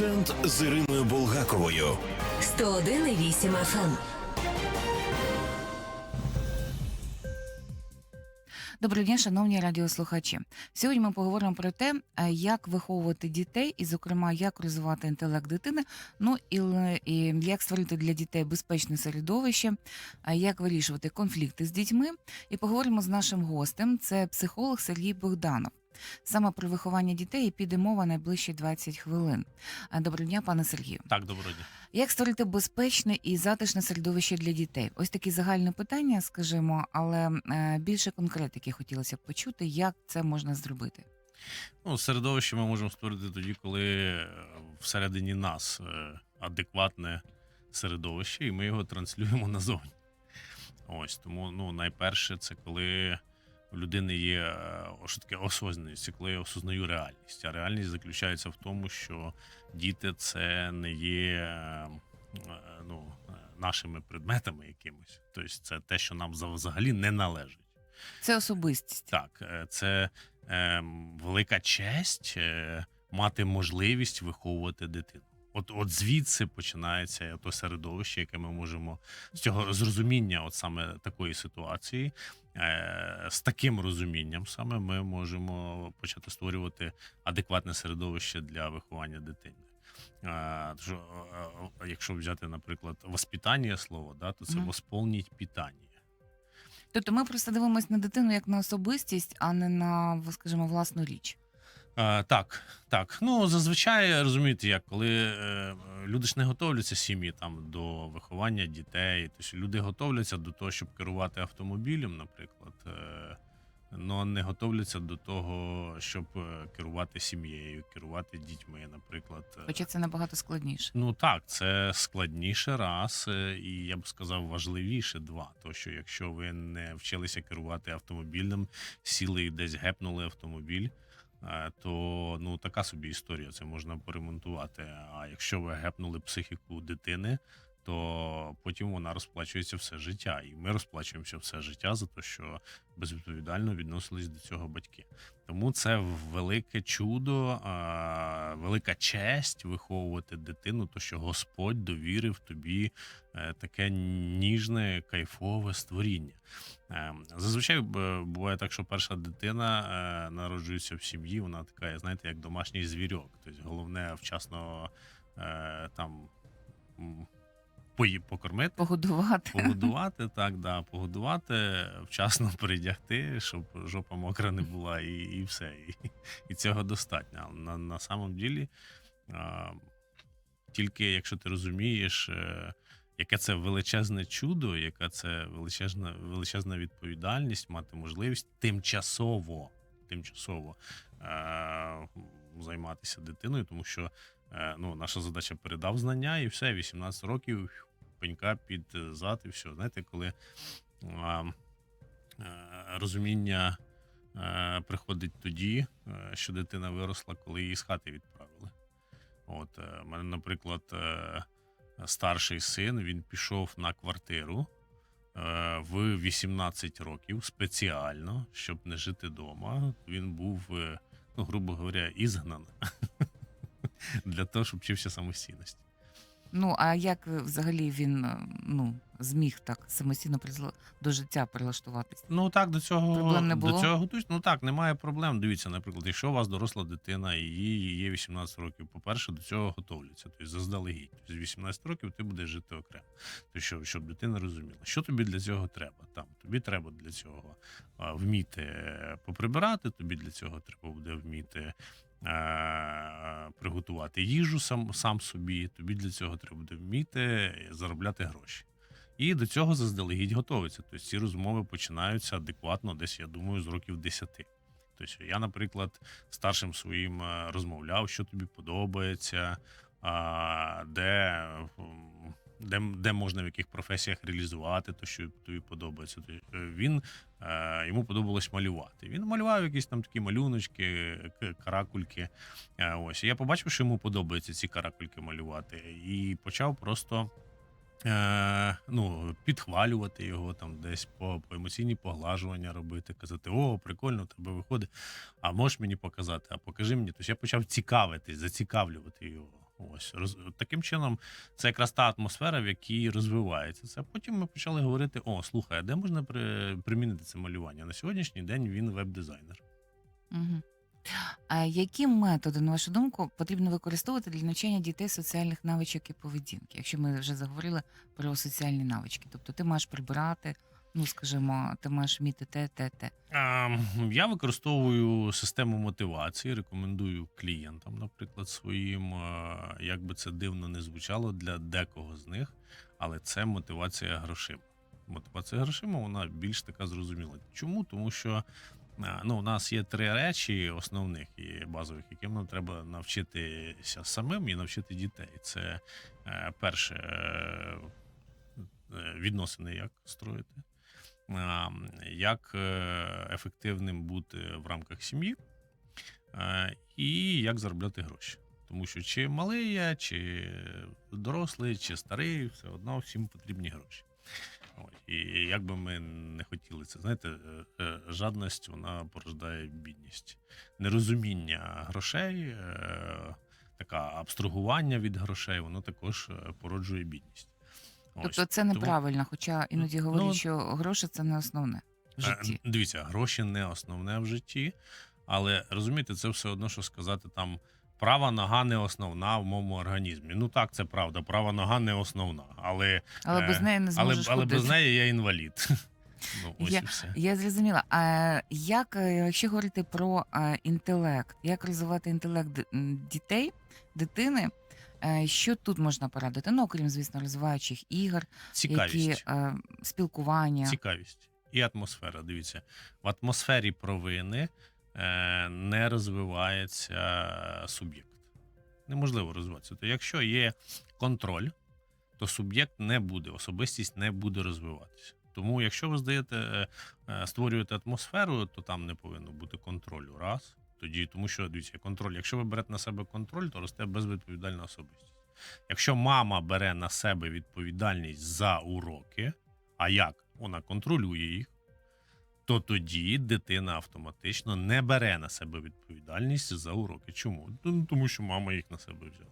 Акцент з Іриною Булгаковою. 101,8 FM. Доброго дня, шановні радіослухачі. Сьогодні ми поговоримо про те, е, як виховувати дітей, і, зокрема, як розвивати інтелект дитини. Ну і, і як створити для дітей безпечне середовище, а як вирішувати конфлікти з дітьми. І поговоримо з нашим гостем. Це психолог Сергій Богданов. Саме про виховання дітей піде мова найближчі 20 хвилин. Доброго дня, пане Сергію. Так, доброго дня. Як створити безпечне і затишне середовище для дітей? Ось такі загальні питання, скажімо, але е, більше конкретики хотілося б почути, як це можна зробити. Ну, середовище ми можемо створити тоді, коли е, всередині нас е, адекватне середовище, і ми його транслюємо назовні. Ось тому, ну, найперше, це коли у людини є е, що таке осознаність, коли я осознаю реальність. А реальність заключається в тому, що діти це не є е, е, ну, нашими предметами якимось. Тобто, це те, що нам взагалі не належить. Це особистість. Так, це е, велика честь мати можливість виховувати дитину. От, от звідси починається то середовище, яке ми можемо з цього зрозуміння, от саме такої ситуації, е, з таким розумінням саме ми можемо почати створювати адекватне середовище для виховання дитини. Е, е, е, якщо взяти, наприклад, воспитання слово, да, то це Мгм. восполніть питання. Тобто ми просто дивимося на дитину як на особистість, а не на, скажімо, власну річ. Е, так, так. Ну зазвичай розумієте, як коли е, люди ж не готовляться сім'ї там до виховання дітей, тобто люди готовляться до того, щоб керувати автомобілем, наприклад, е, але не готовляться до того, щоб е, керувати сім'єю, керувати дітьми, наприклад. Е, Хоча це набагато складніше. Ну так, це складніше раз, і я б сказав, важливіше два. То що якщо ви не вчилися керувати автомобілем, сіли і десь гепнули автомобіль, то ну така собі історія. Це можна поремонтувати. А якщо ви гепнули психіку дитини, то потім вона розплачується все життя, і ми розплачуємося все життя за те, що безвідповідально відносились до цього батьки. Тому це велике чудо, велика честь виховувати дитину, то що Господь довірив тобі е, таке ніжне, кайфове створіння. Е, Зазвичай буває так, що перша дитина е, народжується в сім'ї, вона така, знаєте, як домашній звірьок. Тобто головне вчасно е, там покормити. Погодувати. Погодувати, так, да, погодувати, вчасно передягти, щоб жопа мокра не була, і, і все. І, і цього достатньо. Але на, на самом ділі, а, тільки якщо ти розумієш, е, яке це величезне чудо, яка це величезна, величезна відповідальність, мати можливість тимчасово, тимчасово е, займатися дитиною, тому що е, ну, наша задача передав знання, і все, 18 років пенька під е, зад, і все. Знаєте, коли а, е, розуміння е, приходить тоді, е, що дитина виросла, коли її з хати відправили. От, у мене, наприклад, е, старший син він пішов на квартиру в 18 років спеціально, щоб не жити вдома. Він був, ну, грубо говоря, ізгнан для того, щоб вчився самостійності. Ну а як е, взагалі він е, ну, зміг так самостійно призла- до життя прилаштуватися? Ну так, до цього Проблем не було? до цього готуюсь. Ну так, немає проблем. Дивіться, наприклад, якщо у вас доросла дитина і їй є 18 років, по-перше, до цього готовляться. Тобто заздалегідь. Тобто з 18 років ти будеш жити окремо. Тобто, щоб, щоб дитина розуміла, що тобі для цього треба. Там тобі треба для цього вміти е, поприбирати, тобі для цього треба буде вміти. Е, Приготувати їжу сам, сам собі, тобі для цього треба вміти заробляти гроші. І до цього заздалегідь готуються. Тобто ці розмови починаються адекватно, десь я думаю, з років 10. Тобто я, наприклад, старшим своїм е, розмовляв, що тобі подобається, де, де, де можна в яких професіях реалізувати те, що тобі подобається. Е, Він е, йому подобалось малювати. Він малював якісь там такі малюночки, каракульки. Е, Ось я побачив, що йому подобається ці каракульки малювати, і почав просто е, ну, підхвалювати його там десь по, по емоційні поглажування робити, казати: О, прикольно, тебе виходить. А можеш мені показати? А покажи мені. Тобто я почав цікавитись, зацікавлювати його. Ось роз, таким чином, це якраз та атмосфера, в якій розвивається це. Потім ми почали говорити: о, слухай, а де можна при, примінити це малювання? На сьогоднішній день він веб-дизайнер. Угу. А які методи, на вашу думку, потрібно використовувати для навчання дітей соціальних навичок і поведінки, якщо ми вже заговорили про соціальні навички? Тобто ти маєш прибирати, ну скажімо, ти маєш вміти те, те, те. Я використовую систему мотивації, рекомендую клієнтам, наприклад, своїм, як би це дивно не звучало для декого з них, але це мотивація грошима. Мотивація грошима вона більш така зрозуміла. Чому? Тому що ну, у нас є три речі основних і базових, яким нам треба навчитися самим і навчити дітей. Це е, перше е, е, відносини, як строїти як е, ефективним бути в рамках сім'ї е, і як заробляти гроші. Тому що чи малий я, чи дорослий, чи старий, все одно всім потрібні гроші. І як би ми не хотіли це, знаєте, е, жадність вона порождає бідність. Нерозуміння грошей, е, така абстрагування від грошей, воно також породжує бідність. Тобто це Тому- неправильно, хоча іноді говорять, Ну, що гроші це не основне в Е, житті. Дивіться, гроші не основне в житті, але розумієте, це все одно, що сказати там. Права нога не основна в моєму організмі. Ну так, це правда. Права нога не основна, але, Але без е, неї не але, зможеш але ходити. без неї я інвалід. Ну, ось і все. Я зрозуміла. А як, е, якщо говорити про е, інтелект, як розвивати інтелект м, дітей, дитини, е, що тут можна порадити? Ну, окрім, звісно, розвиваючих ігор, Цікавість. які е, спілкування. Цікавість і атмосфера. Дивіться, в атмосфері провини е, не розвивається суб'єкт. Неможливо розвиватися. То якщо є контроль, то суб'єкт не буде, особистість не буде розвиватися. Тому, якщо ви здаєте, е, е, створюєте атмосферу, то там не повинно бути контролю. Раз. Тоді, тому що дивіться, контроль. Якщо ви берете на себе контроль, то росте безвідповідальна особистість. Якщо мама бере на себе відповідальність за уроки, а як вона контролює їх, то тоді дитина автоматично не бере на себе відповідальність за уроки. Чому? Тому що мама їх на себе взяла.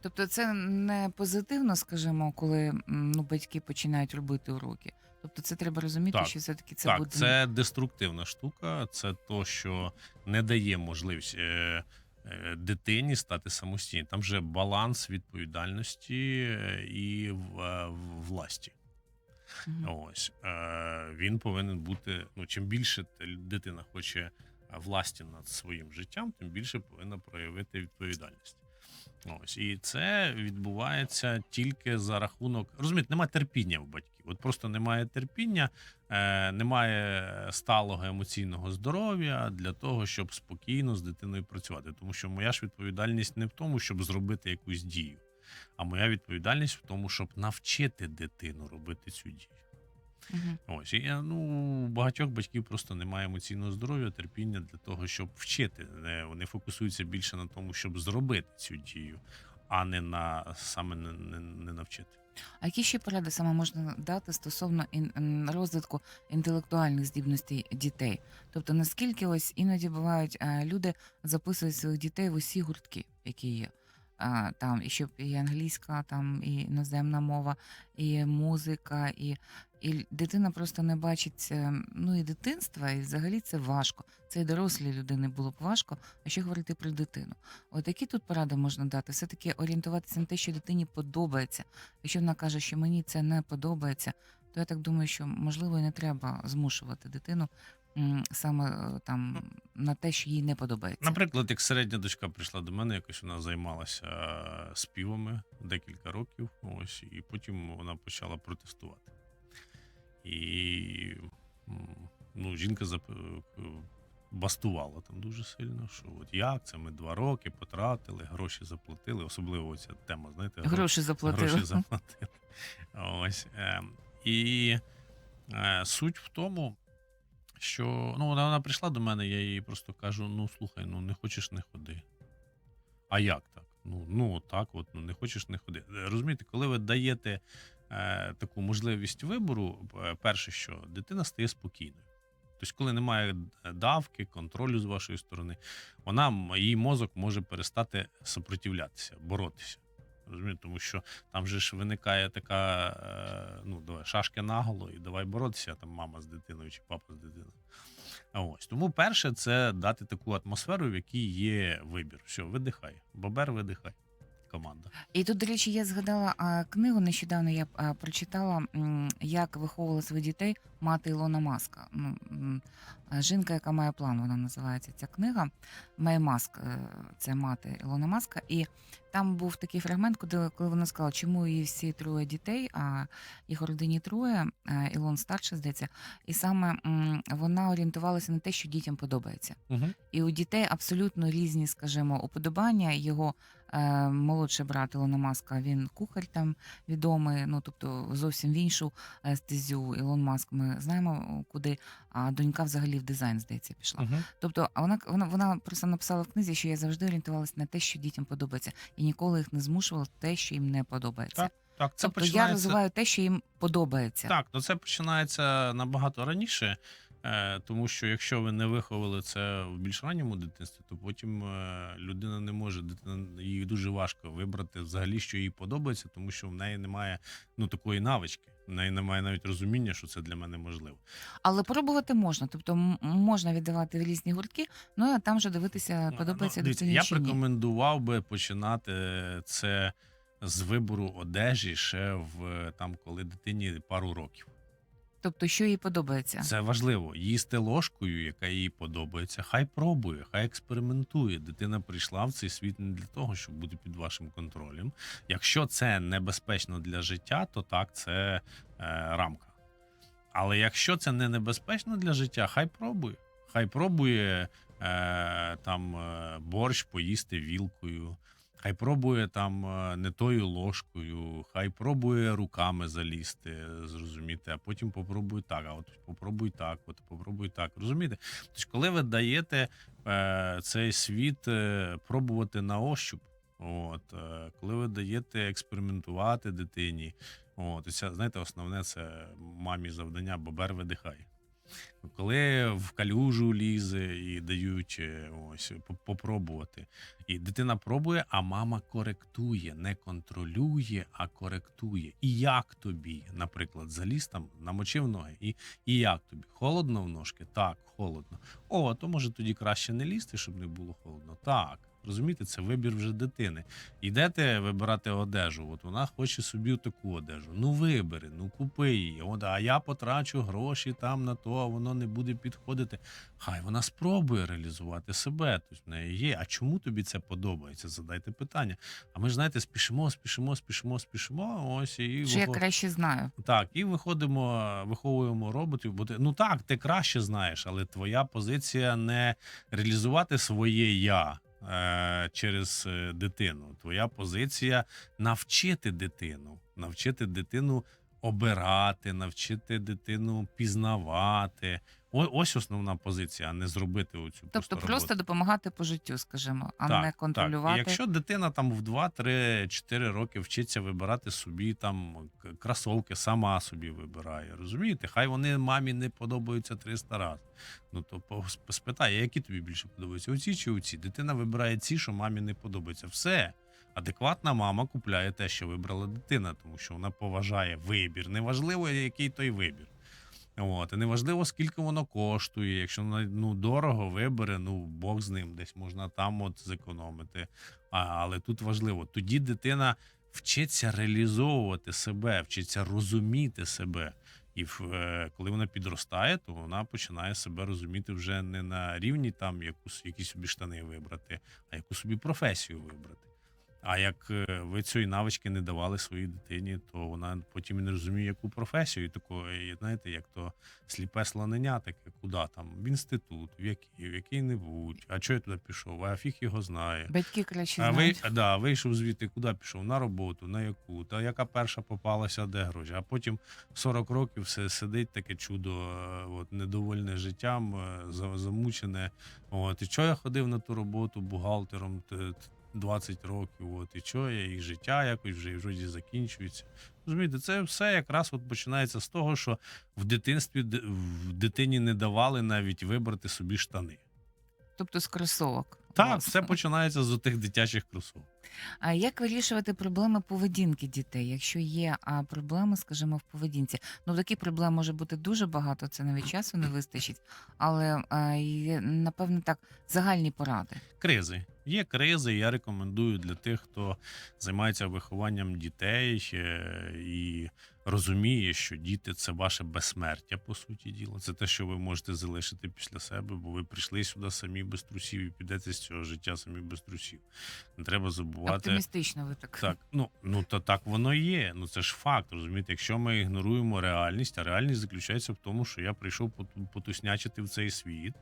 Тобто це не позитивно, скажімо, коли ну, батьки починають робити уроки. Тобто це треба розуміти, Так, що все-таки це так, буде це деструктивна штука, це то, що не дає можливість е, е, дитині стати самостійною. Там же баланс відповідальності е, і в, е, в власті. Мгм. Ось е, він повинен бути. Ну, чим більше дитина хоче е, власті над своїм життям, тим більше повинна проявити відповідальність. Ось і це відбувається тільки за рахунок. Розумієте, немає терпіння в батьків. От просто немає терпіння, е, немає сталого емоційного здоров'я для того, щоб спокійно з дитиною працювати. Тому що моя ж відповідальність не в тому, щоб зробити якусь дію, а моя відповідальність в тому, щоб навчити дитину робити цю дію. Мгм. Ось і е, ну багатьох батьків просто немає емоційного здоров'я, терпіння для того, щоб вчити. Вони фокусуються більше на тому, щоб зробити цю дію, а не на саме не, не, не навчити. А які ще поради саме можна дати стосовно розвитку інтелектуальних здібностей дітей? Тобто, наскільки ось іноді бувають е, люди записують своїх дітей в усі гуртки, які є. Там і щоб і англійська, там і іноземна мова, і музика, і, і дитина просто не бачить ну і дитинства, і взагалі це важко. Це і дорослій людини було б важко, а що говорити про дитину. От які тут поради можна дати? Все-таки орієнтуватися на те, що дитині подобається. Якщо вона каже, що мені це не подобається, то я так думаю, що можливо і не треба змушувати дитину м, саме е, там на те, що їй не подобається. Наприклад, як середня дочка прийшла до мене, якось вона займалася е, співами декілька років. Ось, і потім вона почала протестувати. І м, ну, жінка зап- е, бастувала там дуже сильно, що от як це ми два роки потратили, гроші заплатили, особливо ця тема, знаєте, гро- Гроші заплатили. Гроші заплатили. Ось. Е, і е, суть в тому, що ну, вона, вона прийшла до мене, я їй просто кажу: ну слухай, ну не хочеш, не ходи. А як так? Ну, ну так, от, ну не хочеш, не ходи. Розумієте, коли ви даєте е, таку можливість вибору, перше, що дитина стає спокійною. Тобто, коли немає давки, контролю з вашої сторони, вона її мозок може перестати сопротивлятися, боротися. Розумієте? Тому що там же ж виникає така: е, ну, давай, шашки наголо, і давай боротися, там мама з дитиною чи папа з дитиною. Ось тому перше, це дати таку атмосферу, в якій є вибір. Все, видихай. Бобер видихай. Команда. І тут, до речі, я згадала а, книгу. Нещодавно я а, прочитала, м, як виховувала своїх дітей мати Ілона Маска. Ну, м, а, жінка, яка має план, вона називається ця книга. Має Маск, е, це мати Ілона Маска. І там був такий фрагмент, коли, коли вона сказала, чому її всі троє дітей, а їх у родині троє, е, Ілон старший, здається, і саме м, вона орієнтувалася на те, що дітям подобається. Угу. І у дітей абсолютно різні, скажімо, уподобання. Його молодший брат Ілона Маска, він кухар там відомий, ну тобто зовсім в іншу е, стезю. Ілон Маск, ми знаємо куди. А донька взагалі в дизайн, здається, пішла. Угу. Тобто, а вона вона вона просто написала в книзі, що я завжди орієнтувалася на те, що дітям подобається, і ніколи їх не змушувала те, що їм не подобається. Так, Так, це тобто я розвиваю те, що їм подобається. Так, ну це починається набагато раніше, е, тому що якщо ви не виховали це в більш ранньому дитинстві, то потім е, людина не може, дитина їй дуже важко вибрати взагалі, що їй подобається, тому що в неї немає ну такої навички. В неї немає навіть розуміння, що це для мене можливо. Але пробувати можна. Тобто можна віддавати в різні гуртки, ну а там вже дивитися, Ну, подобається ну, дитині я б рекомендував би починати це з вибору одежі ще в там, коли дитині пару років. Тобто, що їй подобається. Це важливо. Їсти ложкою, яка їй подобається. Хай пробує, хай експериментує. Дитина прийшла в цей світ не для того, щоб бути під вашим контролем. Якщо це небезпечно для життя, то так, це е, рамка. Але якщо це не небезпечно для життя, хай пробує. Хай пробує е, там е, борщ поїсти вілкою. Хай пробує там е, не тою ложкою, хай пробує руками залізти, зрозуміти, а потім попробуй так, а от попробуй так, от попробуй так. Розумієте? Тобто, коли ви даєте е, цей світ е, пробувати на ощуп, от, е, коли ви даєте експериментувати дитині, от, і це, знаєте, основне це мамі завдання, бобер видихай. Коли в калюжу лізе і дають е, ось попробувати. І дитина пробує, а мама коректує, не контролює, а коректує. І як тобі, наприклад, заліз там, намочив ноги, і, і як тобі? Холодно в ножки? Так, холодно. О, то може тоді краще не лізти, щоб не було холодно. Так. Розумієте, це вибір вже дитини. Йдете вибирати одежу. От вона хоче собі таку одежу. Ну вибери, ну купи її. От, а я потрачу гроші там на то, а воно не буде підходити. Хай вона спробує реалізувати себе. Тобто в неї є. А чому тобі це подобається? Задайте питання. А ми ж знаєте, спішимо, спішимо, спішимо, спішимо. Ось і Що я краще знаю. так, і виходимо, виховуємо роботів. Бо ти, ну так, ти краще знаєш, але твоя позиція не реалізувати своє я через е, дитину. Твоя позиція навчити дитину, навчити дитину обирати, навчити дитину пізнавати. О- Ось основна позиція, а не зробити оцю Тобто просто просто роботу. допомагати по життю, скажімо, а Так, не контролювати. Так. І якщо дитина там в 2, 3, 4 роки вчиться вибирати собі там к- кросовки, сама собі вибирає. Розумієте? Хай вони мамі не подобаються 300 разів. Ну то по- спитай, а які тобі більше подобаються? Оці чи оці? Дитина вибирає ці, що мамі не подобається. Все. Адекватна мама купляє те, що вибрала дитина, тому що вона поважає вибір. Неважливо, який той вибір. От, і неважливо, скільки воно коштує. Якщо ну, дорого вибере, ну Бог з ним, десь можна там от зекономити. А, але тут важливо, тоді дитина вчиться реалізовувати себе, вчиться розуміти себе. І е, коли вона підростає, то вона починає себе розуміти вже не на рівні там якусь, які собі штани вибрати, а яку собі професію вибрати. А як е, ви цієї навички не давали своїй дитині, то вона потім і не розуміє, яку професію. І такої, знаєте, як то сліпе слонення, таке, куди там, в інститут, в який, в який-небудь. А чого я туди пішов? А фіг його знає. Батьки краще А ви, да, вийшов звідти, куди пішов? На роботу, на яку? Та яка перша попалася, де гроші? А потім 40 років все сидить таке чудо, е, от, недовольне життям, е, замучене. От. І чого я ходив на ту роботу бухгалтером? Т- т- 20 років, от і що, і життя якось вже і вроді закінчується. Розумієте, це все якраз от починається з того, що в дитинстві в дитині не давали навіть вибрати собі штани. Тобто з кросовок. Так, власне. все починається з тих дитячих кросовок. А як вирішувати проблеми поведінки дітей, якщо є а, проблеми, скажімо, в поведінці? Ну таких проблем може бути дуже багато, це навіть часу не вистачить. Але а, є, напевно так загальні поради. Кризи. Є кризи, я рекомендую для тих, хто займається вихованням дітей е, і розуміє, що діти це ваше безсмертя, по суті діла. Це те, що ви можете залишити після себе, бо ви прийшли сюди самі без трусів і підете з цього життя самі без трусів. Не треба забувати. Оптимістично ви так. Так, ну ну то так воно є. Ну це ж факт. Розумієте, якщо ми ігноруємо реальність, а реальність заключається в тому, що я прийшов поту- потуснячити в цей світ.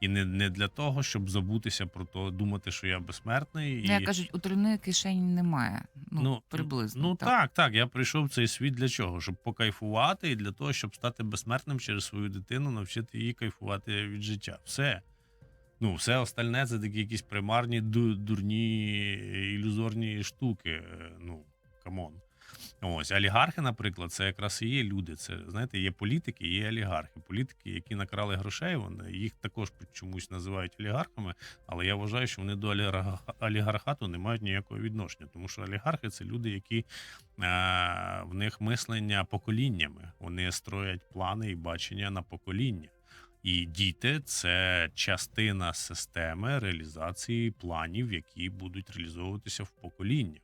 І не, не для того, щоб забутися про то, думати, що я безсмертний. І... Ну, Як кажуть, у труни кишень немає. Ну, Ну, приблизно. Ну так, так. Я прийшов в цей світ для чого? Щоб покайфувати і для того, щоб стати безсмертним через свою дитину, навчити її кайфувати від життя. Все. Ну, все остальне це такі якісь примарні, дурні, ілюзорні штуки. Е, Ну, камон. Ось олігархи, наприклад, це якраз і є люди. Це знаєте, є політики, є олігархи. Політики, які накрали грошей, вони їх також чомусь називають олігархами. Але я вважаю, що вони до олігархату не мають ніякого відношення, тому що олігархи це люди, які е, в них мислення поколіннями. Вони строять плани і бачення на покоління. І діти це частина системи реалізації планів, які будуть реалізовуватися в поколіннях.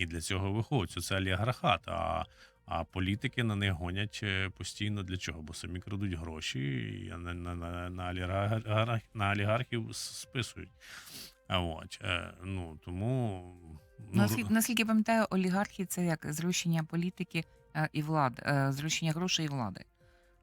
І для цього виходить це олігархат. А, а політики на них гонять е, постійно для чого? Бо самі крадуть гроші і на, на, на, на, олігарх- на олігархів списують. А от е, ну тому ну, наскільки, наскільки пам'ятаю, олігархи це як зрощення політики е, і влади, е, зрощення грошей і влади.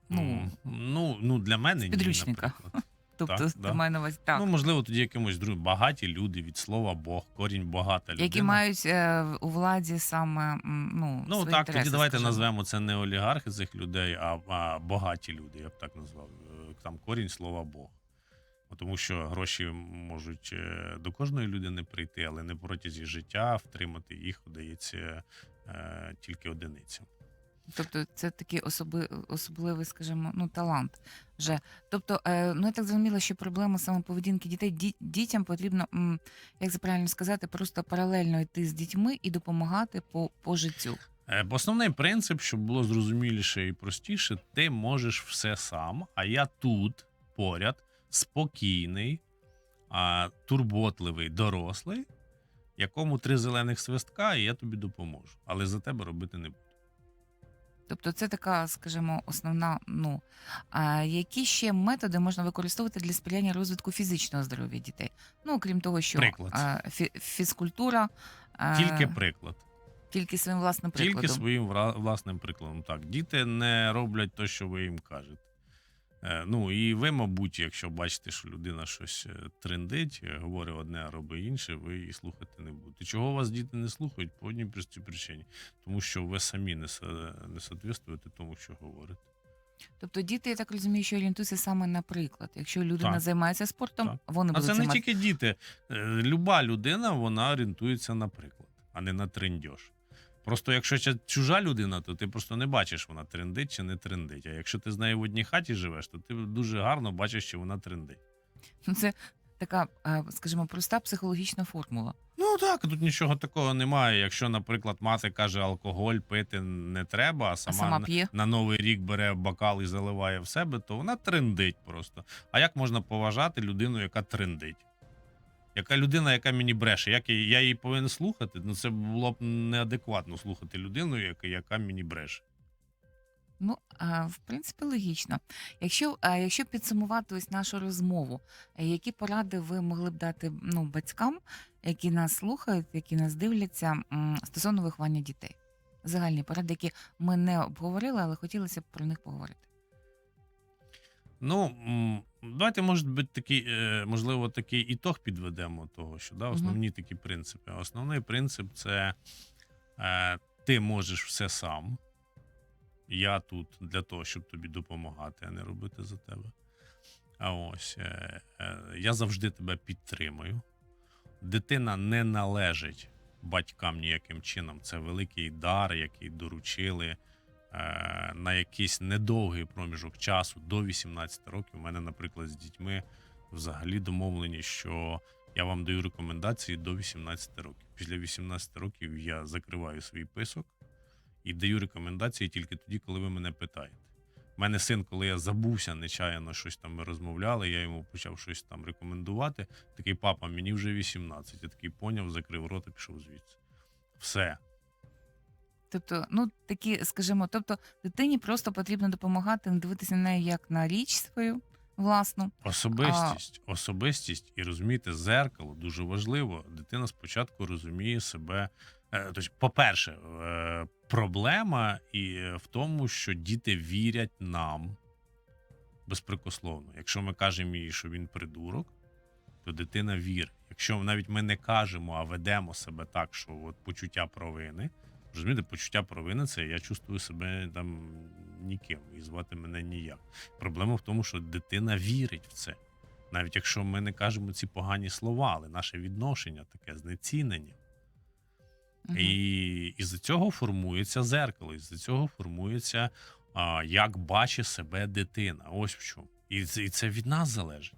Ну, ну, ну, ну для мене ні, наприклад. Тобто, так, ти да. маю на увазі так. Ну, можливо, тоді якимось другим багаті люди від слова Бог, корінь багата людина. які мають е, у владі саме ну, Ну свої так, інтереси, тоді давайте скажімо. назвемо це не олігархи цих людей, а, а багаті люди, я б так назвав. Е, Там корінь слова Бог. Тому що гроші можуть е, до кожної людини прийти, але не протязі життя втримати їх вдається е, тільки одиницям. Тобто це такий особи, особливий, скажімо, ну, талант. Вже. Тобто, е, ну я так зрозуміла, що проблема саме поведінки дітей ді, дітям потрібно, як це правильно сказати, просто паралельно йти з дітьми і допомагати по, по життю. Е, Основний принцип, щоб було зрозуміліше і простіше, ти можеш все сам, а я тут поряд, спокійний, турботливий, дорослий, якому три зелених свистка, і я тобі допоможу. Але за тебе робити не буду. Тобто, це така, скажімо, основна. Ну а які ще методи можна використовувати для сприяння розвитку фізичного здоров'я дітей? Ну, окрім того, що Приклад. А, фі- фізкультура а, Тільки приклад. тільки своїм власним прикладом. Тільки своїм власним прикладом. Так, діти не роблять те, що ви їм кажете. Е, Ну і ви, мабуть, якщо бачите, що людина щось е, трендить, е, говорить одне, а робить інше, ви її слухати не будете. Чого вас діти не слухають? По одній простій причині. Тому що ви самі не, не соответствуєте тому, що говорите. Тобто діти, я так розумію, що орієнтуються саме на приклад. Якщо людина Так. займається спортом, Так. вони А будуть це не тільки діти. Люба людина вона орієнтується на приклад, а не на трендьош. Просто якщо це чужа людина, то ти просто не бачиш, вона трендить чи не трендить. А якщо ти з нею в одній хаті живеш, то ти дуже гарно бачиш, що вона трендить. Ну, це така, е, скажімо, проста психологічна формула. Ну так, тут нічого такого немає. Якщо, наприклад, мати каже, алкоголь пити не треба, а А сама, сама на- на новий рік бере бокал і заливає в себе, то вона трендить просто. А як можна поважати людину, яка трендить? Яка людина, яка мені бреше? Як я, я її повинен слухати? Ну це було б неадекватно слухати людину, яка, яка мені бреше. Ну, а, в принципі, логічно. Якщо, а, якщо підсумувати ось нашу розмову, е, які поради ви могли б дати ну, батькам, які нас слухають, які нас дивляться стосовно виховання дітей? Загальні поради, які ми не обговорили, але хотілося б про них поговорити. Ну, давайте, може бути, такий, е, можливо, такий ітог підведемо того, що да, основні такі принципи. Основний принцип це е, ти можеш все сам. Я тут для того, щоб тобі допомагати, а не робити за тебе. А ось е, е, я завжди тебе підтримую. Дитина не належить батькам ніяким чином. Це великий дар, який доручили на якийсь недовгий проміжок часу до 18 років. У мене, наприклад, з дітьми взагалі домовлені, що я вам даю рекомендації до 18 років. Після 18 років я закриваю свій писок і даю рекомендації тільки тоді, коли ви мене питаєте. У мене син, коли я забувся нечаянно щось там ми розмовляли, я йому почав щось там рекомендувати. Такий папа, мені вже 18. Я такий поняв, закрив рот і пішов звідси. Все. Тобто, ну такі, скажімо, тобто дитині просто потрібно допомагати, не дивитися на неї як на річ свою власну. Особистість, особистість і розумієте, зеркало дуже важливо. Дитина спочатку розуміє себе. е, Тобто, по-перше, е, проблема і в тому, що діти вірять нам безпрекословно. Якщо ми кажемо їй, що він придурок, то дитина вірить. Якщо навіть ми не кажемо, а ведемо себе так, що от почуття провини. Розумієте, почуття провини це я чувствую себе там ніким і звати мене ніяк. Проблема в тому, що дитина вірить в це. Навіть якщо ми не кажемо ці погані слова, але наше відношення таке знецінення. Мгм. І із-за цього формується зеркало, із-за цього формується, а, як бачить себе дитина. Ось в чому. І це, і це від нас залежить.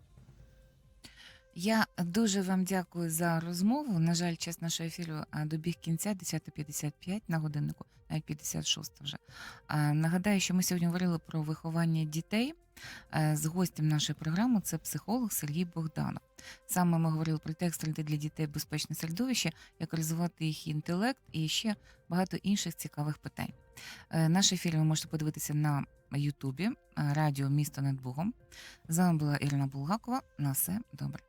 Я дуже вам дякую за розмову. На жаль, час нашого ефіру добіг кінця 10.55 на годиннику, навіть 56 вже. Нагадаю, що ми сьогодні говорили про виховання дітей з гостем нашої програми. Це психолог Сергій Богданов. Саме ми говорили про те, як створити для дітей безпечне середовище, як розвивати їх інтелект і ще багато інших цікавих питань. Наш ефір ви можете подивитися на Ютубі Радіо Місто над Богом. З вами була Ірина Булгакова. На все добре.